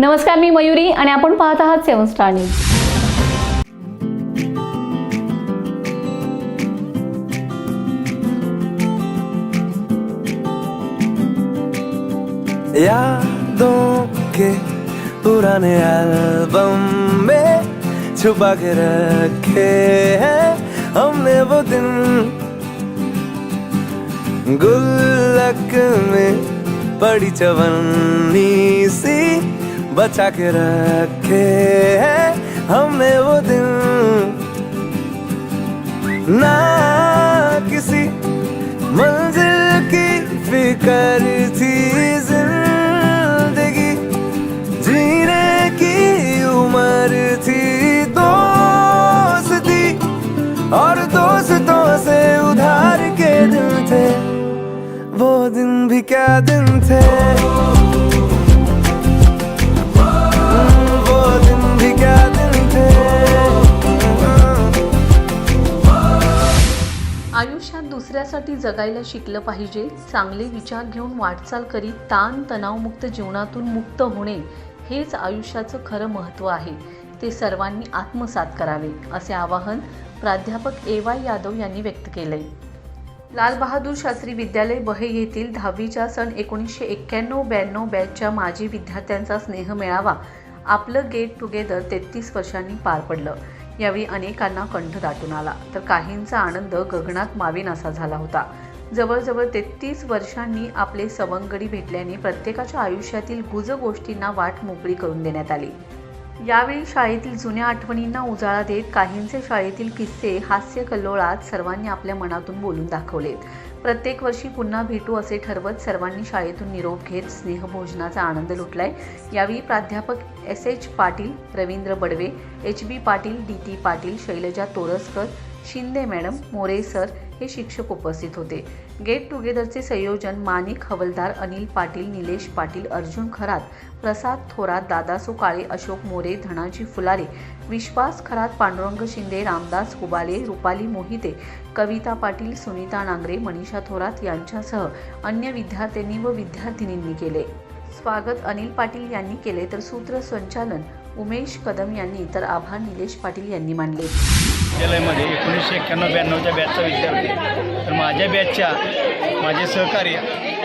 नमस्कार मी मयुरी आणि आपण पाहत आहात सेवन स्टार न्यूज. यादों के पुराने एल्बम में छुपा के रखे हैं हमने वो दिन। गुल्लक में पड़ी चवन्नी सी बचा के रखे हैं हमने वो दिन। ना किसी मंजिल की फिक्र थी जिंदगी। जीने की उम्र थी दोस्ती और दोस्तों से उधार के दिन थे। वो दिन भी क्या दिन थे? आयुष्यात जगायला शिकलं पाहिजे. चांगले विचार घेऊन वाटचाल करीत ताण तणावमुक्त जीवनातून मुक्त होणे हेच आयुष्याचं खरं महत्त्व आहे. ते सर्वांनी आत्मसात करावे असे आवाहन प्राध्यापक ए वाय यादव यांनी व्यक्त केलंय. लालबहादूर शास्त्री विद्यालय बहे येथील दहावीच्या सन एकोणीसशे एक्क्याण्णव ब्याण्णव बॅचच्या माजी विद्यार्थ्यांचा स्नेह मेळावा आपलं गेट टुगेदर तेहतीस वर्षांनी पार पडलं. यावेळी अनेकांना कंठ दाटून आला. तर काहींचा आनंद गगनात मावेनासा झाला होता. जवळजवळ तेहतीस वर्षांनी आपले सवंगडी भेटल्याने प्रत्येकाच्या आयुष्यातील गुज गोष्टींना वाट मोकळी करून देण्यात आली. यावेळी शाळेतील जुन्या आठवणींना उजाळा देत काहींचे शाळेतील किस्से हास्य कल्लोळात सर्वांनी आपल्या मनातून बोलून दाखवलेत. प्रत्येक वर्षी पुन्हा भेटू असे ठरवत सर्वांनी शाळेतून निरोप घेत स्नेहभोजनाचा आनंद लुटलाय. यावेळी प्राध्यापक S H Patil Ravindra Badve H B Patil D T Patil Shailaja Toraskar Shinde madam More sir हे शिक्षक उपस्थित होते. गेट टुगेदरचे संयोजन माणिक हवलदार अनिल पाटील निलेश पाटील अर्जुन खरात प्रसाद थोरात दादासू काळे अशोक मोरे धनाजी फुलारे विश्वास खरात पांडुरंग शिंदे रामदास हुबाले रुपाली मोहिते कविता पाटील सुनीता नांगरे मनीषा थोरात यांच्यासह अन्य विद्यार्थ्यांनी व विद्यार्थिनींनी केले. स्वागत अनिल पाटील यांनी केले तर सूत्रसंचालन उमेश कदम यांनी तर आभार निलेश पाटील यांनी मानले. विद्यालयामध्ये एकोणीसशे एक्क्याण्णव ब्याण्णवच्या बॅचचा विद्यार्थी तर माझ्या बॅचच्या माझे सहकार्य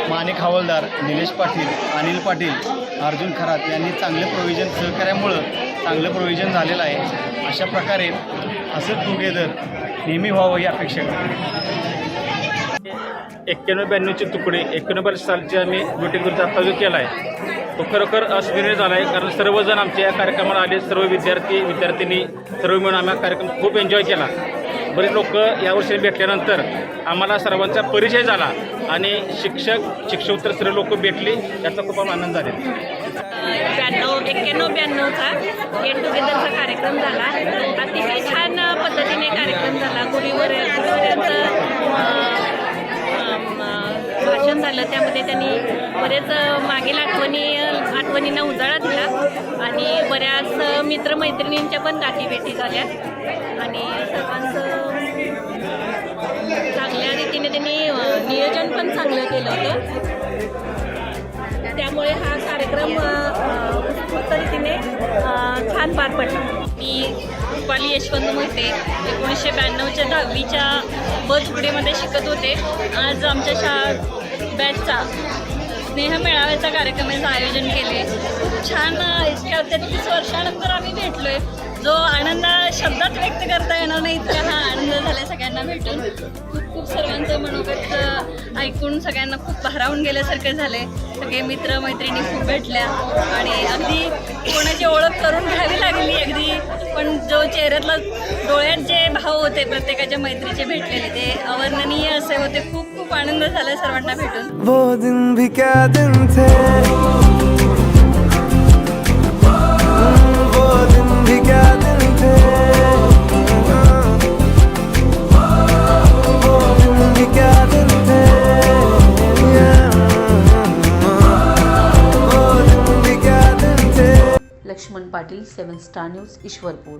माणिक हवालदार निलेश पाटील अनिल पाटील अर्जुन खरात यांनी चांगलं प्रोव्हिजन सहकार्यामुळं चांगलं प्रोव्हिजन झालेलं आहे. अशा प्रकारे असं टुगेदर नेहमी व्हावं ही अपेक्षा एक्क्याण्णव ब्याण्णवचे तुकडे एकोणपन्नास सालची आम्ही मिटिंगचा आता जो केला आहे तो खरोखर अस्मिरणीय झाला आहे कारण सर्वजण आमच्या या कार्यक्रमाला आले सर्व विद्यार्थी विद्यार्थिनी सर्व मिळून आम्ही हा कार्यक्रम खूप एन्जॉय केला. बरेच लोक यावर्षी भेटल्यानंतर आम्हाला सर्वांचा परिचय झाला आणि शिक्षक शिक्षकोत्तर सर्व लोक भेटली याचा खूप आम्हाला आनंद झाला ब्याण्णव एक्क्याण्णव ब्याण्णवचा गेट टुगेदरचा कार्यक्रम झाला. अतिशय छान पद्धतीने कार्यक्रम झाला. गुढीवर भाषण झालं त्यामध्ये त्यांनी बरेच मागील आठवणी आठवणींना उजाळा दिला. आणि बऱ्याच मित्रमैत्रिणींच्या पण गाठीभेटी झाल्या. आणि सर्वांचं चांगल्या रीतीने त्यांनी नियोजन पण चांगलं केलं होतं. त्यामुळे हा कार्यक्रम अ, रीतीने छान पार पडला. मी रुपाली यशवंत मोहिते एकोणीसशे ब्याण्णवच्या दहावीच्या ब तुकडीमध्ये शिकत होते. आज आमच्या शा बॅचचा स्नेह मेळाव्याचा कार्यक्रमाचं आयोजन केले खूप छान इतक्या तेहतीस वर्षानंतर आम्ही भेटलो आहे जो आनंद शब्दात व्यक्त करता येणार नाही इतका हा आनंद झाला सगळ्यांना भेटून. खूप खूप सर्वांचं मनोगत ऐकून सगळ्यांना खूप भारावून गेल्यासारखे झाले सगळे मित्र मैत्रिणी खूप भेटल्या. आणि अगदी कोणाची ओळख करून घ्यावी लागली अगदी पण चेहऱ्यातला डोळ्यात जे भाव होते प्रत्येकाच्या मैत्रीचे भेटलेले. ते अवर्णनीय असे होते. खूप खूप आनंद झाला सर्वांना भेटून. वो दिन भी क्या दिन थे? वो दिन भी क्या दिन थे? Laxman Patil seven star news Ishwarpur.